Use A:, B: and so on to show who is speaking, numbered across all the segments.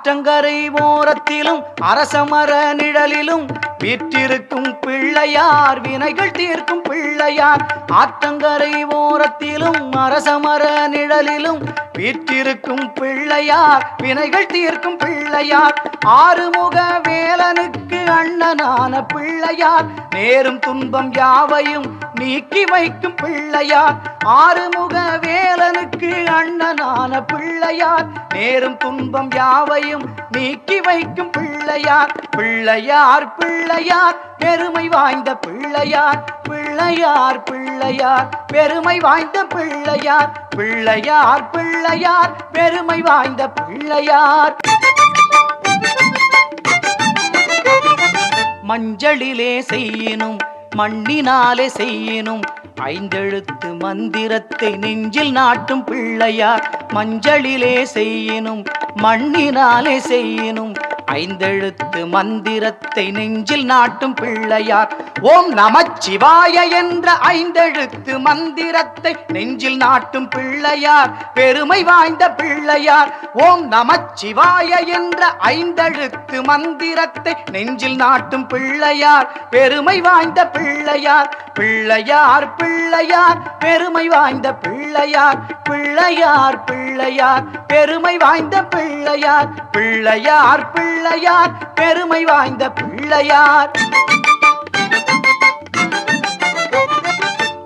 A: ஆற்றங்கரை ஓரத்திலும் அரசமர நிழலிலும் வீற்றிருக்கும் பிள்ளையார் வினைகள் தீர்க்கும் பிள்ளையார். ஆற்றங்கரை ஓரத்திலும் அரசமர நிழலிலும் வீற்றிருக்கும் பிள்ளையார் வினைகள் தீர்க்கும் பிள்ளையார். ஆறுமுக வேலனுக்கு அண்ணனான பிள்ளையார். நேரும் துன்பம் யாவையும் நீக்கி வைக்கும் பிள்ளையார். ஆறுமுக வேலனுக்கு பிள்ளையார். நேரும் துன்பம் யாவையும் நீக்கி வைக்கும் பிள்ளையார். பிள்ளையார் பிள்ளையார் பெருமை வாய்ந்த பிள்ளையார். பிள்ளையார் பிள்ளையார் பெருமை வாய்ந்த பிள்ளையார். பிள்ளையார் பிள்ளையார் பெருமை வாய்ந்த பிள்ளையார். மஞ்சளிலே செய்யினும் மண்ணினாலே செய்யினும் ஐந்தெழுத்து மந்திரத்தை நெஞ்சில் நாட்டும் பிள்ளையார். மஞ்சளிலே செய்யினும் மண்ணினாலே செய்யினும் ஐந்தெழுத்து மந்திரத்தை நெஞ்சில் நாட்டும் பிள்ளையார். ஓம் நமச்சிவாய என்ற ஐந்தெழுத்து மந்திரத்தை நெஞ்சில் நாட்டும் பிள்ளையார். பெருமை வாய்ந்த பிள்ளையார். ஓம் நமச்சிவாய என்ற ஐந்தெழுத்து மந்திரத்தை நெஞ்சில் நாட்டும் பிள்ளையார். பெருமை வாய்ந்த பிள்ளையார். பிள்ளையார் பிள்ளை பிள்ளையார் பெருமை வாய்ந்த பிள்ளையார் பிள்ளையார் பிள்ளையார் பெருமை வாய்ந்த பிள்ளையார் பிள்ளையார் பிள்ளையார் பெருமை வாய்ந்த பிள்ளையார்.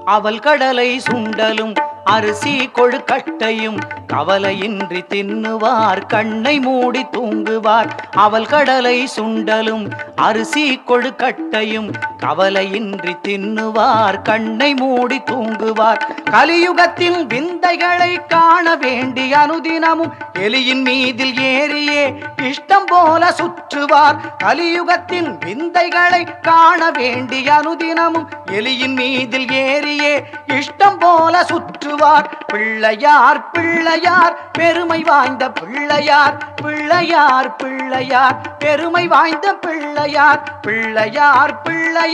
A: அவள் கடலை சுண்டலும் அரிசி கொழுக்கட்டையும் கவலையின்றி தின்னுவார் கண்ணை மூடி தூங்குவார். அவள் கடலை சுண்டலும் அரிசி கொழுக்கட்டையும் கவலையின்றி தின்னுவார் கண்ணை மூடி தூங்குவார். கலியுகத்தில் விந்தைகளை காண வேண்டி அனுதினமும் எலியின் மீதில் ஏறியே இஷ்டம் போல சுற்றுவார். கலியுகத்தின் விந்தைகளை காண வேண்டி அனுதினமும் எலியின் மீதில் ஏறியே இஷ்டம் போல சுற்றுவார். பிள்ளையார் பிள்ளையார் பெருமை வாய்ந்த பிள்ளையார் பிள்ளையார் பிள்ளையார் பெருமை வாய்ந்த பிள்ளையார் பிள்ளையார் பிள்ளையார்.